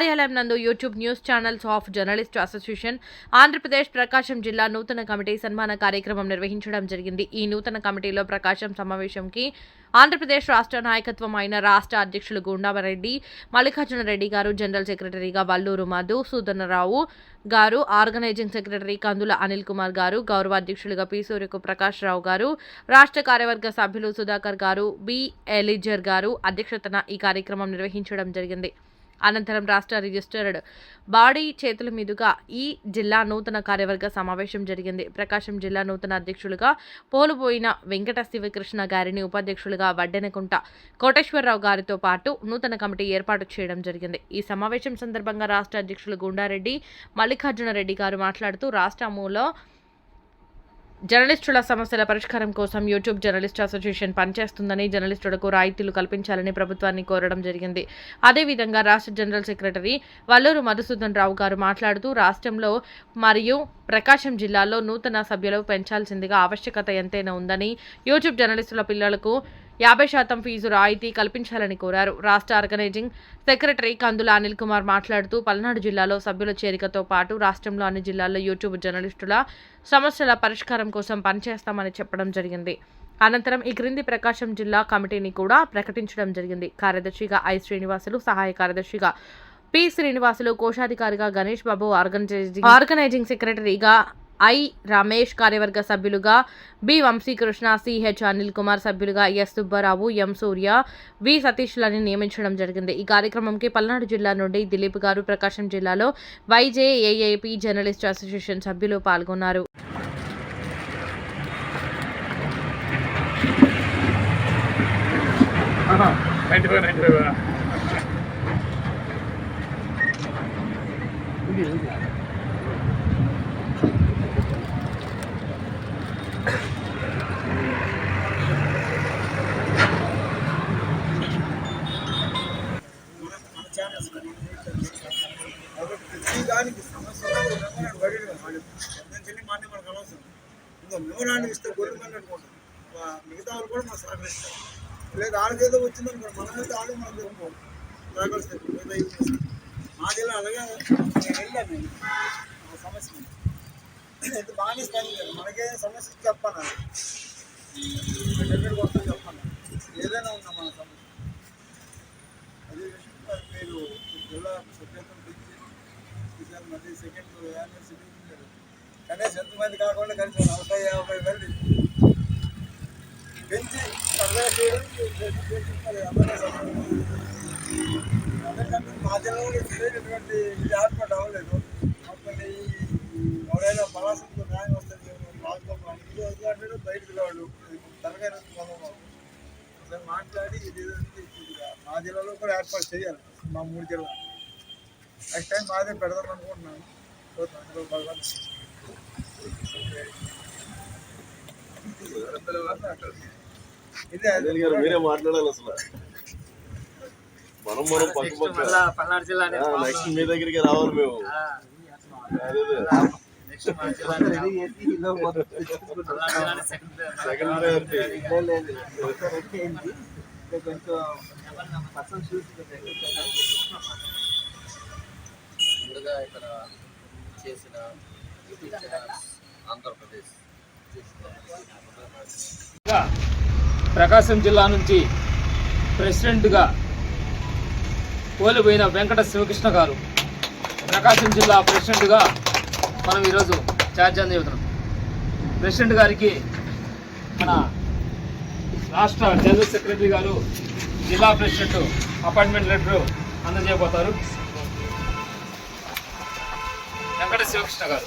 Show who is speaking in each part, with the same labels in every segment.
Speaker 1: కార్యాలయం నందు YouTube news channels of journalist association Andhra Pradesh Prakasam జిల్లా నూతన కమిటీ సన్మాన కార్యక్రమం నిర్వహించడం జరిగింది. ఈ నూతన కమిటీలో ప్రకాశం సమావేశంకి ఆంధ్రప్రదేశ్ రాష్ట్ర నాయకత్వం అయిన రాష్ట్ర అధ్యక్షులు గుండామరెడ్డి మల్లికార్జున రెడ్డి గారు జనరల్ సెక్రటరీగా వల్లూరు మధు సూదనరావు గారు ఆర్గనైజింగ్ సెక్రటరీ కందుల అనిల్ కుమార్ గారు గౌరవ అధ్యక్షులుగా పి సూర్యకు ప్రకాష్ రావు గారు రాష్ట్ర కార్యవర్గ సభ్యులు సుధాకర్ గారు బి ఎలిజర్ గారు అధ్యక్షతన ఈ కార్యక్రమం నిర్వహించడం జరిగింది. అనంతరం రాష్ట్ర రిజిస్టర్డ్ బాడీ చేతుల మీదుగా ఈ జిల్లా నూతన కార్యవర్గ సమావేశం జరిగింది. ప్రకాశం జిల్లా నూతన అధ్యక్షులుగా పోలుపోయిన వెంకట శివకృష్ణ గారిని ఉపాధ్యక్షులుగా వడ్డెనకుంట కోటేశ్వరరావు గారితో పాటు నూతన కమిటీ ఏర్పాటు చేయడం జరిగింది. ఈ సమావేశం సందర్భంగా రాష్ట్ర అధ్యక్షులు గుండారెడ్డి మల్లికార్జున రెడ్డి గారు మాట్లాడుతూ రాష్ట్రములో జర్నలిస్టుల సమస్యల పరిష్కారం కోసం యూట్యూబ్ జర్నలిస్ట్ అసోసియేషన్ పనిచేస్తుందని జర్నలిస్టులకు రాయితీలు కల్పించాలని ప్రభుత్వాన్ని కోరడం జరిగింది. అదేవిధంగా రాష్ట్ర జనరల్ సెక్రటరీ వల్లూరు మధుసూదన్ రావు గారు మాట్లాడుతూ రాష్ట్రంలో మరియు ప్రకాశం జిల్లాలో నూతన సభ్యులు పెంచాల్సిందిగా ఆవశ్యకత ఎంతైనా ఉందని యూట్యూబ్ జర్నలిస్టుల పిల్లలకు యాభై శాతం ఫీజు రాయితీ కల్పించాలని కోరారు. రాష్ట్ర ఆర్గనైజింగ్ సెక్రటరీ కందుల అనిల్ కుమార్ మాట్లాడుతూ పల్నాడు జిల్లాలో సభ్యుల చేరికతో పాటు రాష్ట్రంలో అన్ని జిల్లాల్లో యూట్యూబ్ జర్నలిస్టుల సమస్యల పరిష్కారం కోసం పనిచేస్తామని చెప్పడం జరిగింది. అనంతరం ఈ క్రింది ప్రకాశం జిల్లా కమిటీని కూడా ప్రకటించడం జరిగింది. కార్యదర్శిగా ఐ శ్రీనివాసులు సహాయ కార్యదర్శిగా పి శ్రీనివాసులు కోశాధికారిగా గణేష్ బాబు ఆర్గనైజింగ్ ఆర్గనైజింగ్ సెక్రటరీగా ఐ రమేష్ కార్యవర్గ సభ్యులుగా బి వంశీకృష్ణ సిహెచ్ అనిల్ కుమార్ సభ్యులుగా ఎస్ సుబ్బారావు ఎం సూర్య వి సతీష్లని నియమించడం జరిగింది. ఈ కార్యక్రమంకి పల్నాడు జిల్లా నుండి దిలీప్ గారు ప్రకాశం జిల్లాలో వైజేఏఏపీ జర్నలిస్ట్ అసోసియేషన్ సభ్యులు పాల్గొన్నారు.
Speaker 2: నైన్టీ ఫైవ్ నైన్టీ ఫైవ్
Speaker 3: కాబట్టి ప్రతి దానికి సమస్య మెమోరాండం బయట వాళ్ళు చెల్లి మాన్యం మనకు అనవసరం ఇంకో మెమోరాండం ఇస్తే గొర్రె అనుకుంటాం మిగతా వాళ్ళు కూడా మనం సహకరిస్తారు లేదు వాళ్ళకి ఏదో వచ్చిందనుకో మనం అయితే వాళ్ళు మనం తెలుసుకోవాలి సహకరిస్తారు మా జిల్లా అలాగే నేను వెళ్ళాను నేను ఆ సమస్య ఎంత బాగానే స్పందించాను మనకే సమస్య చెప్పాను ఎక్కడికి వస్తాను చెప్పాను ఏదైనా ఉందా మన సమస్య అదే విషయంలో మీరు జిల్లా సభ్యత్వం పెంచి ఈసారి మళ్ళీ సెకండ్ యాన్యువల్ సిటింగ్ కనీసం ఎంతమంది కాకుండా కనీసం నలభై యాభై మంది పెంచి సరదా చేయడం చేస్తున్నారు మా జిల్లాలో తెలియనటువంటి ఇది ఏర్పాటు అవ్వలేదు మొత్తం ఎవరైనా పలాసంతో న్యాయం వస్తుంది మాట్లాడు బయటకు రాడు తరగతి మొదలు మాట్లాడి ఇది మా జిల్లాలో కూడా ఏర్పాటు చేయాలి మా మూడు జిల్లా నెక్స్ట్ టైం మాదే పెడదాం అనుకుంటున్నాను చూద్దాం అందులో భగవాన్ ఇదే
Speaker 4: మీరే మాట్లాడాలి అసలు. మనం మనం పక్క పక్క
Speaker 5: పల్నాడు జిల్లా
Speaker 4: నెక్స్ట్ మీ దగ్గరికి రావాలి మేము.
Speaker 5: ఇక్కడ చేసిన ఆంధ్రప్రదేశ్.
Speaker 2: ప్రకాశం జిల్లా నుంచి ప్రెసిడెంట్గా కోల్పోయిన వెంకట శివకృష్ణ గారు ప్రకాశం జిల్లా ప్రెసిడెంట్గా మనం ఈరోజు ఛార్జ్ చెబుతున్నాం ప్రెసిడెంట్ గారికి మన రాష్ట్ర జనరల్ సెక్రటరీ గారు జిల్లా ప్రెసిడెంట్ అపాయింట్మెంట్ లెటర్ అందజేయబోతారు వెంకట శివకృష్ణ గారు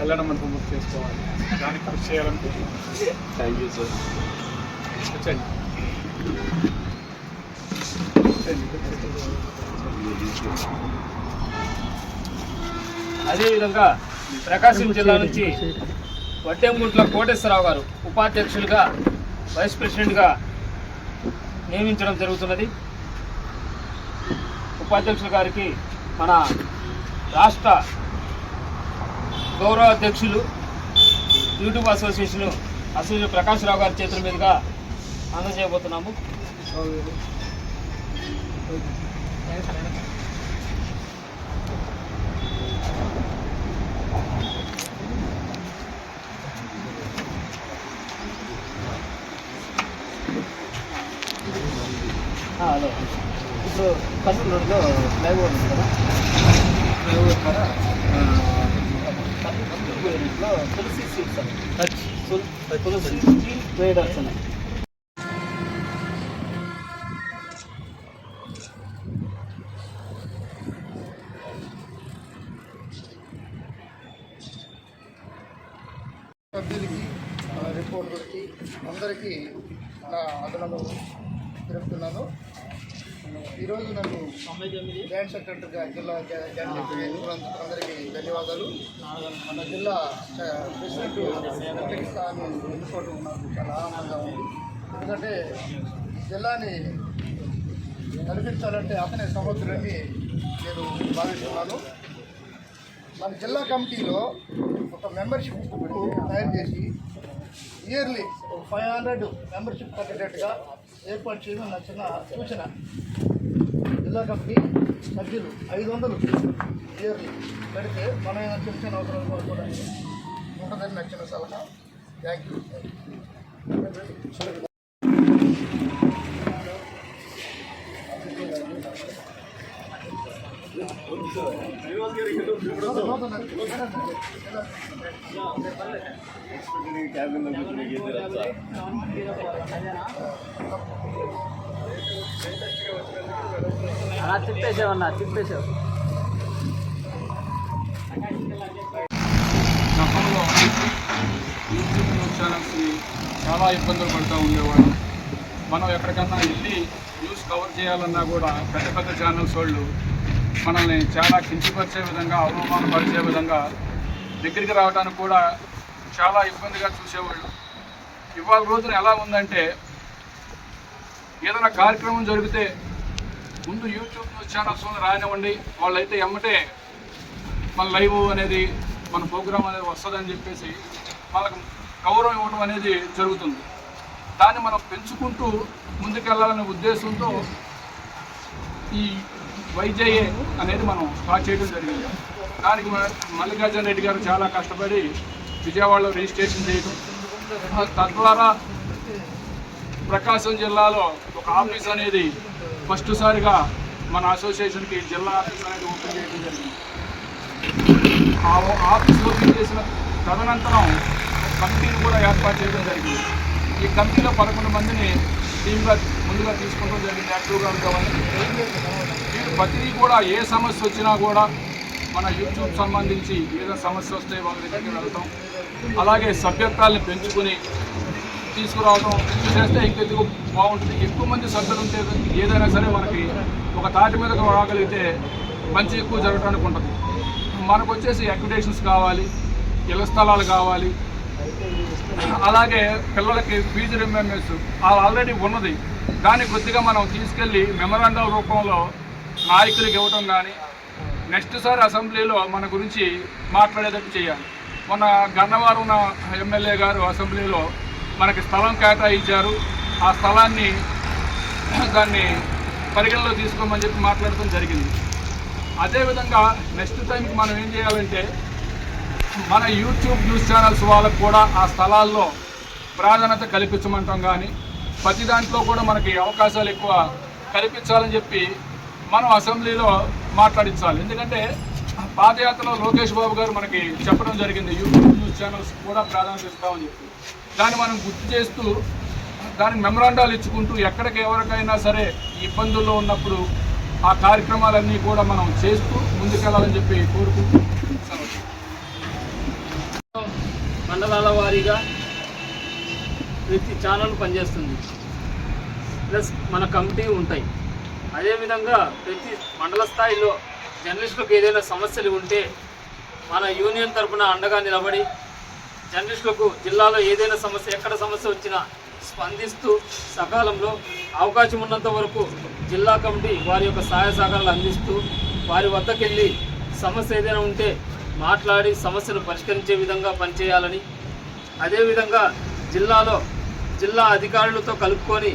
Speaker 6: వెళ్ళడం మనం పూర్తి చేసుకోవాలి. దానికి కృషి చేయాలనుకుంటున్నాం
Speaker 4: థ్యాంక్ యూ సార్
Speaker 6: వచ్చండి
Speaker 5: అదేవిధంగా ప్రకాశం జిల్లా నుంచి వడ్డెంగుంట్ల కోటేశ్వరరావు గారు ఉపాధ్యక్షులుగా వైస్ ప్రెసిడెంట్గా నియమించడం జరుగుతున్నది. ఉపాధ్యక్షుల గారికి మన రాష్ట్ర గౌరవ అధ్యక్షులు యూట్యూబ్ అసోసియేషన్ అసోసియేషన్ ప్రకాశ్రావు గారి చేతుల మీదుగా అందజేయబోతున్నాము. హలో. ఇప్పుడు ఫస్ట్ రోడ్లో ఫ్లైఓవర్ ఉంది కదా ఫ్లైఓవర్ కదా లో తులసి ట్రేడర్స్
Speaker 7: సభ్యులకి ఆ, వచ్చి అందరికీ నా అదనము తెలుపుతున్నాను. ఈరోజు నన్ను జాయింట్ సెక్రటరీగా జిల్లా జాయింట్ ఎన్నుకున్నందుకు అందరికీ ధన్యవాదాలు. మన జిల్లా ప్రెసిడెంట్ వెంకటేశ్వరాన్ని ఎన్నుకోవడం నాకు చాలా ఆనందంగా ఉంది. ఎందుకంటే జిల్లాని నడిపించాలంటే అతనే సమర్థులని నేను భావిస్తున్నాను. మన జిల్లా కమిటీలో ఒక మెంబర్షిప్ తయారు చేసి ఇయర్లీ ఒక ఫైవ్ హండ్రెడ్ మెంబర్షిప్ కట్టేటట్టుగా ఏర్పాటు చేయడం నా చిన్న సూచన. జిల్లా కమిటీ సభ్యులు ఐదు వందలు ఇయర్లీ పెడితే మన చిన్న చిన్న అవసరాలు పడుకోవడానికి ఉంటుందని నా చిన్న సలహా. థ్యాంక్ యూ
Speaker 8: క్యాబిన్లో అన్న
Speaker 5: అలా తిప్పేసావు.
Speaker 6: గతంలో యూట్యూబ్ న్యూస్ ఛానల్స్ని చాలా ఇబ్బందులు పడుతూ ఉండేవాడు. మనం ఎక్కడికన్నా వెళ్ళి న్యూస్ కవర్ చేయాలన్నా కూడా పెద్ద పెద్ద ఛానల్స్ వాళ్ళు మనల్ని చాలా కించపరిచే విధంగా అవమానపరిచే విధంగా దగ్గరికి రావడానికి కూడా చాలా ఇబ్బందిగా చూసేవాళ్ళు. ఇవాళ రోజున ఎలా ఉందంటే ఏదైనా కార్యక్రమం జరిగితే ముందు యూట్యూబ్ న్యూస్ ఛానల్స్ రానివ్వండి. వాళ్ళైతే ఎమ్మటే మన లైవ్ అనేది మన ప్రోగ్రామ్ అనేది వస్తుందని చెప్పేసి వాళ్ళకి గౌరవం ఇవ్వడం అనేది జరుగుతుంది. దాన్ని మనం పెంచుకుంటూ ముందుకెళ్ళాలనే ఉద్దేశంతో ఈ వైజేఏ అనేది మనం స్టార్ట్ చేయడం జరిగింది. దానికి మల్లికార్జున రెడ్డి గారు చాలా కష్టపడి విజయవాడలో రిజిస్ట్రేషన్ చేయడం. తద్వారా ప్రకాశం జిల్లాలో ఒక ఆఫీస్ అనేది ఫస్ట్ సారిగా మన అసోసియేషన్కి జిల్లా ఆఫీస్ అనేది ఓపెన్ చేయడం జరిగింది. ఆ ఆఫీస్ ఓపెన్ చేసిన తదనంతరం కమిటీని కూడా ఏర్పాటు చేయడం జరిగింది. ఈ కమిటీలో పదకొండు మందిని టీమ్గా ముందుగా తీసుకోవడం జరిగింది యాక్టివ్గా ఉండేవాళ్ళు ప్రతిదీ కూడా ఏ సమస్య వచ్చినా కూడా మన యూట్యూబ్ సంబంధించి ఏదైనా సమస్య వస్తే వాళ్ళ దగ్గరికి వెళ్తాం. అలాగే సభ్యత్వాన్ని పెంచుకుని తీసుకురావడం చేస్తే ఇంకెందుకు బాగుంటుంది. ఎక్కువ మంది సభ్యులు ఉంటే ఏదైనా సరే మనకి ఒక తాటి మీదకు రాగలిగితే మంచి ఎక్కువ జరగడానికి ఉంటుంది. మనకు వచ్చేసి అక్విడేషన్స్ కావాలి ఇళ్ళ స్థలాలు కావాలి. అలాగే పిల్లలకి ఫీజు రిమెంబర్స్ ఆల్రెడీ ఉన్నది. దాన్ని కొద్దిగా మనం తీసుకెళ్ళి మెమరాండం రూపంలో నాయకులకు ఇవ్వటం కానీ నెక్స్ట్ సారి అసెంబ్లీలో మన గురించి మాట్లాడేటట్టు చేయాలి. మన గన్నవరం ఉన్న ఎమ్మెల్యే గారు అసెంబ్లీలో మనకి స్థలం కేటాయించారు. ఆ స్థలాన్ని దాన్ని పరిగణలో తీసుకోమని చెప్పి మాట్లాడటం జరిగింది. అదేవిధంగా నెక్స్ట్ టైంకి మనం ఏం చేయాలంటే మన యూట్యూబ్ న్యూస్ ఛానల్స్ వాళ్ళకు కూడా ఆ స్థలాల్లో ప్రాధాన్యత కల్పించమంటాం కానీ ప్రతి దాంట్లో కూడా మనకి అవకాశాలు ఎక్కువ కల్పించాలని చెప్పి మనం అసెంబ్లీలో మాట్లాడించాలి. ఎందుకంటే పాదయాత్రలో లోకేష్ బాబు గారు మనకి చెప్పడం జరిగింది. యూట్యూబ్ న్యూస్ ఛానల్స్ కూడా ప్రాధాన్యత ఇస్తామని చెప్పి. దాన్ని మనం గుర్తు చేస్తూ దానికి మెమరాండాలు ఇచ్చుకుంటూ ఎక్కడికి ఎవరికైనా సరే ఇబ్బందుల్లో ఉన్నప్పుడు ఆ కార్యక్రమాలన్నీ కూడా మనం చేస్తూ ముందుకెళ్ళాలని చెప్పి కోరుకుంటూ
Speaker 5: మండలాల వారీగా ప్రతి ఛానల్ పనిచేస్తుంది. ప్లస్ మన కమిటీ ఉంటాయి. అదేవిధంగా ప్రతి మండల స్థాయిలో జర్నలిస్టులకు ఏదైనా సమస్యలు ఉంటే మన యూనియన్ తరపున అండగా నిలబడి జర్నలిస్టులకు జిల్లాలో ఏదైనా సమస్య ఎక్కడ సమస్య వచ్చినా స్పందిస్తూ సకాలంలో అవకాశం ఉన్నంత వరకు జిల్లా కమిటీ వారి యొక్క సహాయ సహకారాలు అందిస్తూ వారి వద్దకు వెళ్ళి సమస్య ఏదైనా ఉంటే మాట్లాడి సమస్యను పరిష్కరించే విధంగా పనిచేయాలని అదేవిధంగా జిల్లాలో జిల్లా అధికారులతో కలుపుకొని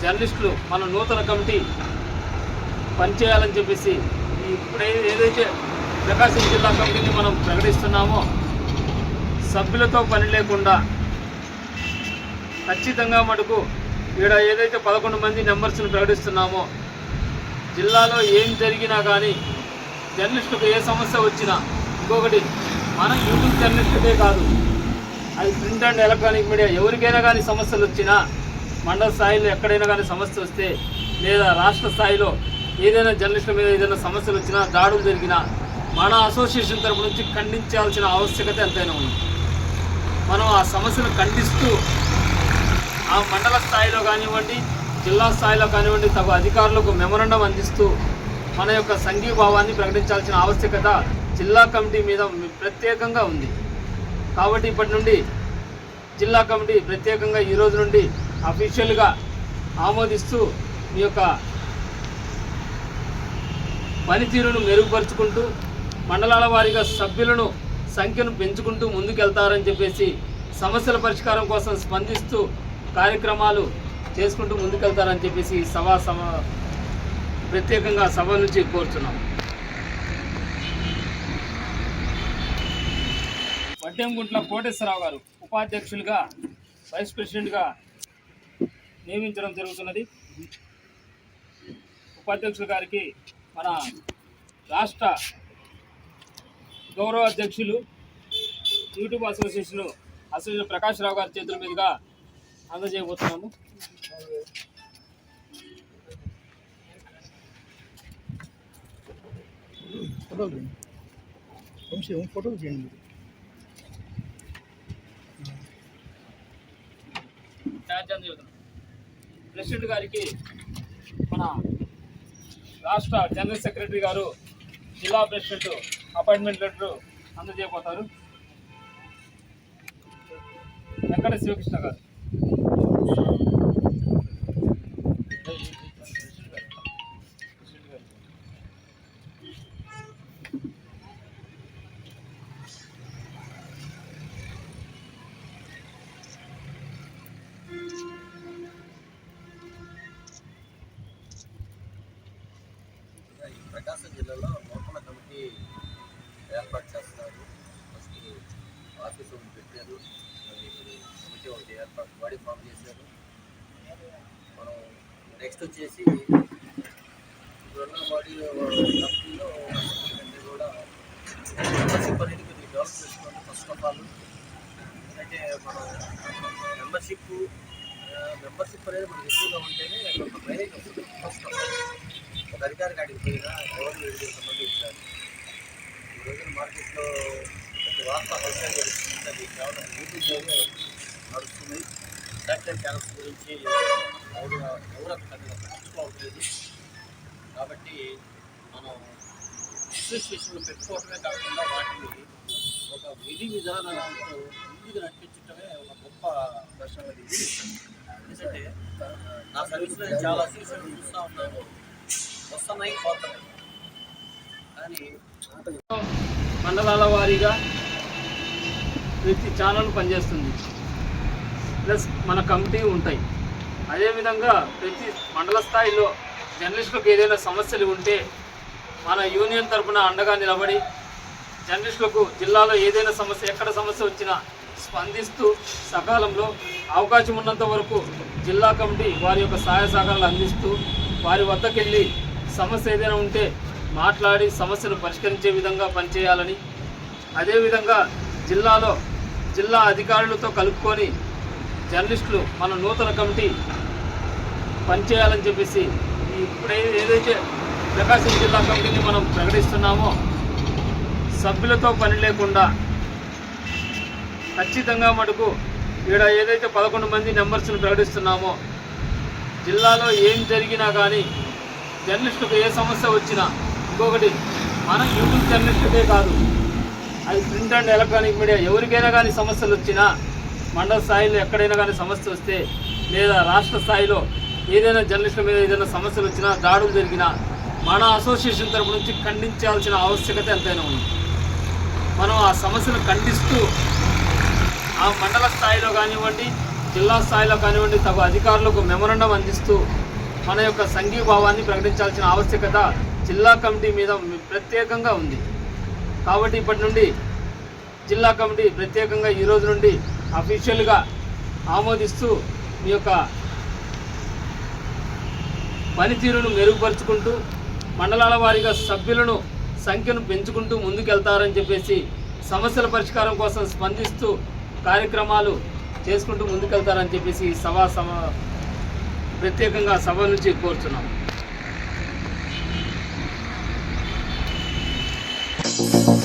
Speaker 5: జర్నలిస్టులు మన నూతన కమిటీ పనిచేయాలని చెప్పేసి ఇప్పుడు ఏదైతే ప్రకాశం జిల్లా కమిటీని మనం ప్రకటిస్తున్నామో సభ్యులతో పని లేకుండా ఖచ్చితంగా మటుకు ఇక్కడ ఏదైతే పదకొండు మంది నెంబర్స్ని ప్రకటిస్తున్నామో జిల్లాలో ఏం జరిగినా కానీ జర్నలిస్టుకు ఏ సమస్య వచ్చినా ఇంకొకటి మనం యూట్యూబ్ జర్నలిస్టుకే కాదు అది ప్రింట్ అండ్ ఎలక్ట్రానిక్ మీడియా ఎవరికైనా కానీ సమస్యలు వచ్చినా మండల స్థాయిలో ఎక్కడైనా కానీ సమస్య వస్తే లేదా రాష్ట్ర స్థాయిలో ఏదైనా జర్నలిస్టుల మీద ఏదైనా సమస్యలు వచ్చినా దాడులు జరిగినా మన అసోసియేషన్ తరపు నుంచి ఖండించాల్సిన ఆవశ్యకత ఎంతైనా ఉంది. మనం ఆ సమస్యను ఖండిస్తూ ఆ మండల స్థాయిలో కానివ్వండి జిల్లా స్థాయిలో కానివ్వండి తగు అధికారులకు మెమరండం అందిస్తూ మన యొక్క సంఘీభావాన్ని ప్రకటించాల్సిన ఆవశ్యకత జిల్లా కమిటీ మీద ప్రత్యేకంగా ఉంది. కాబట్టి ఇప్పటి నుండి జిల్లా కమిటీ ప్రత్యేకంగా ఈరోజు నుండి అఫీషియల్గా ఆమోదిస్తూ మీ యొక్క పనితీరును మెరుగుపరుచుకుంటూ మండలాల వారీగా సభ్యులను సంఖ్యను పెంచుకుంటూ ముందుకెళ్తారని చెప్పేసి సమస్యల పరిష్కారం కోసం స్పందిస్తూ కార్యక్రమాలు చేసుకుంటూ ముందుకెళ్తారని చెప్పేసి సభ సభ ప్రత్యేకంగా సభ నుంచి కోరుతున్నాం. వడ్డెంగుంట్ల కోటేశ్వరరావు గారు ఉపాధ్యక్షులుగా వైస్ ప్రెసిడెంట్గా నియమించడం జరుగుతున్నది. ఉపాధ్యక్షుల గారికి మన రాష్ట్ర గౌరవ అధ్యక్షులు YouTube association association Prakash Rao గారి చేతుల మీదుగా అందజేయబోతున్నాము.
Speaker 3: ఫోటోలు తీయండి వంశీ ఫోటోలు తీయండి
Speaker 5: ప్రెసిడెంట్ గారికి మన రాష్ట్ర జనరల్ సెక్రటరీ గారు జిల్లా ప్రెసిడెంట్ అపాయింట్మెంట్ లెటర్ అందజేయబోతారు. వెంకట శివకృష్ణ గారు.
Speaker 4: చేశారు. కమిటీ ఒకటి ఏర్పాటు బాడీ ఫామ్ చేశారు. మనం నెక్స్ట్ వచ్చేసి ఇప్పుడున్న బాడీ కమిటీలో అన్ని కూడా మెంబర్షిప్ అనేది కొద్దిగా డెవలప్ చేసుకోండి ఫస్ట్ ఆఫ్ ఆల్ ఎందుకంటే మనం మెంబర్షిప్ మెంబర్షిప్ అనేది మనకి ఎక్కువగా ఉంటేనే కొంత మైలేజ్ వస్తుంది ఫస్ట్ ఆఫ్ ఆల్ ఒక అధికారి కాడికి పోయినా ఎవరు ఏడు కొంతమంది ఇచ్చారు ఈ రోజున మార్కెట్లో ప్రతి వార్త హోల్సేల్ జరుగుతుంది అది కేవలం యూట్యూబ్లోనే నడుస్తుంది సాటిలైట్ ఛానల్స్ గురించి ఎవరు ఎవరు అంత పెద్దగా పట్టించుకోవట్లేదు కాబట్టి మనం అసోసియేషన్లు పెట్టుకోవటమే కాకుండా వాటిని ఒక విధి విధానాలతో ముందుకు నడిపించటమే ఒక గొప్ప ప్రశ్న అది ఎందుకంటే నా సర్వీస్లో నేను చాలా అసోసియేషన్లు చూస్తూ ఉన్నాను వస్తున్నాయి పోతాయి కానీ
Speaker 5: మండలాల వారీగా ప్రతి ఛానల్ పనిచేస్తుంది. ప్లస్ మన కమిటీ ఉంటాయి. అదేవిధంగా ప్రతి మండల స్థాయిలో జర్నలిస్టులకు ఏదైనా సమస్యలు ఉంటే మన యూనియన్ తరపున అండగా నిలబడి జర్నలిస్టులకు జిల్లాలో ఏదైనా సమస్య ఎక్కడ సమస్య వచ్చినా స్పందిస్తూ సకాలంలో అవకాశం ఉన్నంత వరకు జిల్లా కమిటీ వారి యొక్క సహాయ సహకారాలు అందిస్తూ వారి వద్దకు వెళ్ళి సమస్య ఏదైనా ఉంటే మాట్లాడి సమస్యను పరిష్కరించే విధంగా పనిచేయాలని అదేవిధంగా జిల్లాలో జిల్లా అధికారులతో కలుపుకొని జర్నలిస్టులు మన నూతన కమిటీ పనిచేయాలని చెప్పేసి ఇప్పుడైతే ఇప్పుడు ఏదైతే ప్రకాశం జిల్లా కమిటీని మనం ప్రకటిస్తున్నామో. సభ్యులతో పని లేకుండా ఖచ్చితంగా మటుకు ఇక్కడ ఏదైతే పదకొండు మంది నెంబర్స్ని ప్రకటిస్తున్నామో జిల్లాలో ఏం జరిగినా కానీ జర్నలిస్టుకు ఏ సమస్య వచ్చినా ఇంకొకటి మనం యూట్యూబ్ జర్నలిస్టుకే కాదు అది ప్రింట్ అండ్ ఎలక్ట్రానిక్ మీడియా ఎవరికైనా కానీ సమస్యలు వచ్చినా మండల స్థాయిలో ఎక్కడైనా కానీ సమస్య వస్తే లేదా రాష్ట్ర స్థాయిలో ఏదైనా జర్నలిస్టుల మీద ఏదైనా సమస్యలు వచ్చినా దాడులు జరిగినా మన అసోసియేషన్ తరపు నుంచి ఖండించాల్సిన ఆవశ్యకత ఎంతైనా ఉంది. మనం ఆ సమస్యను ఖండిస్తూ ఆ మండల స్థాయిలో కానివ్వండి జిల్లా స్థాయిలో కానివ్వండి తగు అధికారులకు మెమరండం అందిస్తూ మన యొక్క సంఘీభావాన్ని ప్రకటించాల్సిన ఆవశ్యకత జిల్లా కమిటీ మీద ప్రత్యేకంగా ఉంది. కాబట్టి ఇప్పటి నుండి జిల్లా కమిటీ ప్రత్యేకంగా ఈరోజు నుండి అఫీషియల్గా ఆమోదిస్తూ మీ యొక్క పనితీరును మెరుగుపరుచుకుంటూ మండలాల వారీగా సభ్యులను సంఖ్యను పెంచుకుంటూ ముందుకెళ్తారని చెప్పేసి సమస్యల పరిష్కారం కోసం స్పందిస్తూ కార్యక్రమాలు చేసుకుంటూ ముందుకెళ్తారని చెప్పేసి సభ సభ ప్రత్యేకంగా సభ నుంచి కోరుతున్నాం
Speaker 9: Thank